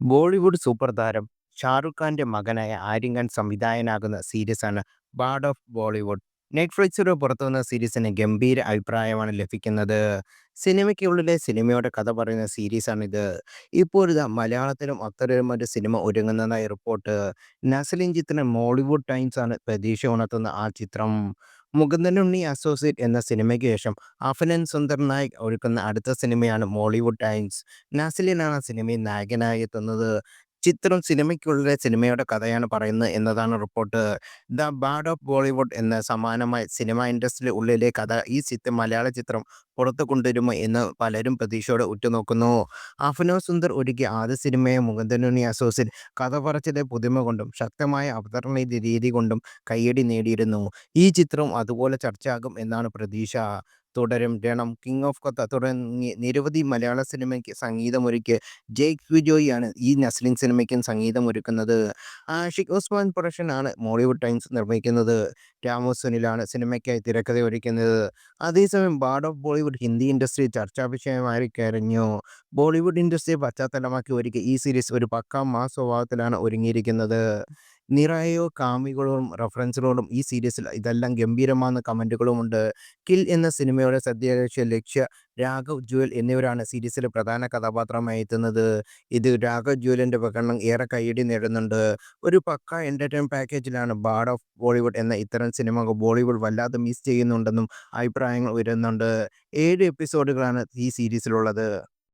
Bollywood super താരം ഷാറുഖ് ഖാന്റെ മകനായ ആര്യൻ ഖാൻ സംവിധായകനാകുന്ന സീരീസാണ് ബാർഡ് ഓഫ് ബോളിവുഡ്. നെറ്റ്ഫ്ലിക്സിലൂടെ പുറത്തുവന്ന സീരീസിന് ഗംഭീര അഭിപ്രായമാണ് ലഭിക്കുന്നത്. സിനിമയ്ക്കുള്ളിലെ സിനിമയുടെ കഥ പറയുന്ന സീരീസാണിത്. ഇപ്പോഴിതാ മലയാളത്തിലും അത്തരമൊരു സിനിമ ഒരുങ്ങുന്നതായി റിപ്പോർട്ട്. നസലിൻ ചിത്രം മോളിവുഡ് ആണ് പ്രതീക്ഷ ഉണർത്തുന്ന ആ ചിത്രം. മുകുന്ദനുണ്ണി അസോസിയേറ്റ് എന്ന സിനിമയ്ക്ക് ശേഷം അഫനൻ സുന്ദർ നായിക് ഒരുക്കുന്ന അടുത്ത സിനിമയാണ് മോളിവുഡ് ടൈംസ്. നാസിലിനാണ് സിനിമയിൽ നായകനായി എത്തുന്നത്. ചിത്രം സിനിമയ്ക്കുള്ള സിനിമയുടെ കഥയാണ് പറയുന്നത് എന്നതാണ് report. The bad of Bollywood എന്ന സമാനമായ സിനിമ ഇൻഡസ്ട്രിയിലെ ഉള്ളിലെ കഥ ഈ ചിത്രം മലയാള ചിത്രം പുറത്തു കൊണ്ടുവരുമോ എന്ന് പലരും പ്രതീക്ഷയോടെ ഉറ്റുനോക്കുന്നു. അഫ്നോ സുന്ദർ ഒരുക്കിയ ആദ്യ സിനിമയെ മുകുന്ദനുണ്ണി അസോസിയേറ്റ് കഥ പറച്ചിലെ പുതുമ കൊണ്ടും ശക്തമായ അവതരണ രീതി കൊണ്ടും കയ്യടി നേടിയിരുന്നു. ഈ ചിത്രം അതുപോലെ ചർച്ചയാകും എന്നാണ് പ്രതീക്ഷ. തുടരും, രണം, കിങ് ഓഫ് കൊത്ത തുടങ്ങി നിരവധി മലയാള സിനിമയ്ക്ക് സംഗീതമൊരുക്കിയ ജേക്ക് ബിജോയിയാണ് ഈ നസ്ലിൻ സിനിമയ്ക്കും സംഗീതമൊരുക്കുന്നത്. ആഷിഖ് ഉസ്മാൻ പ്രൊഡക്ഷൻ ആണ് മോളിവുഡ് ടൈംസ് നിർമ്മിക്കുന്നത്. രാമു സുനിലാണ് സിനിമയ്ക്കായി തിരക്കഥയൊരുക്കുന്നത്. അതേസമയം bard of Bollywood Hindi industry ചർച്ചാ ചർച്ചാവിഷയമായിക്കഴിഞ്ഞു. ബോളിവുഡ് ഇൻഡസ്ട്രിയെ പശ്ചാത്തലമാക്കി ഒരുക്കിയ ഈ സീരീസ് ഒരു പക്കാ മാസ് സ്വഭാവത്തിലാണ് ഒരുങ്ങിയിരിക്കുന്നത്. നിറയെ കാമികളും റഫറൻസുകളും ഈ സീരീസിൽ ഇതെല്ലാം ഗംഭീരമാണ് കമന്റുകളുമുണ്ട് കിൽ എന്ന സിനിമയുടെ സദ്യദർശി ലക്ഷ്യ, രാഘവ് ജുവൽ എന്നിവരാണ് സീരീസിലെ പ്രധാന കഥാപാത്രമായി എത്തുന്നത്. ഇത് രാഘവ് ജുവലിന്റെ പ്രകടനം ഏറെ കൈയടി നേടുന്നുണ്ട്. ഒരു പക്ക എന്റർടൈൻമെന്റ് പാക്കേജിലാണ് ബാർഡ് ഓഫ് ബോളിവുഡ് എന്ന ഇത്തരം സിനിമ ബോളിവുഡ് വല്ലാതെ മിസ് ചെയ്യുന്നുണ്ടെന്നും അഭിപ്രായങ്ങൾ ഉയരുന്നുണ്ട്. ഏഴ് എപ്പിസോഡുകളാണ് ഈ സീരീസിലുള്ളത്.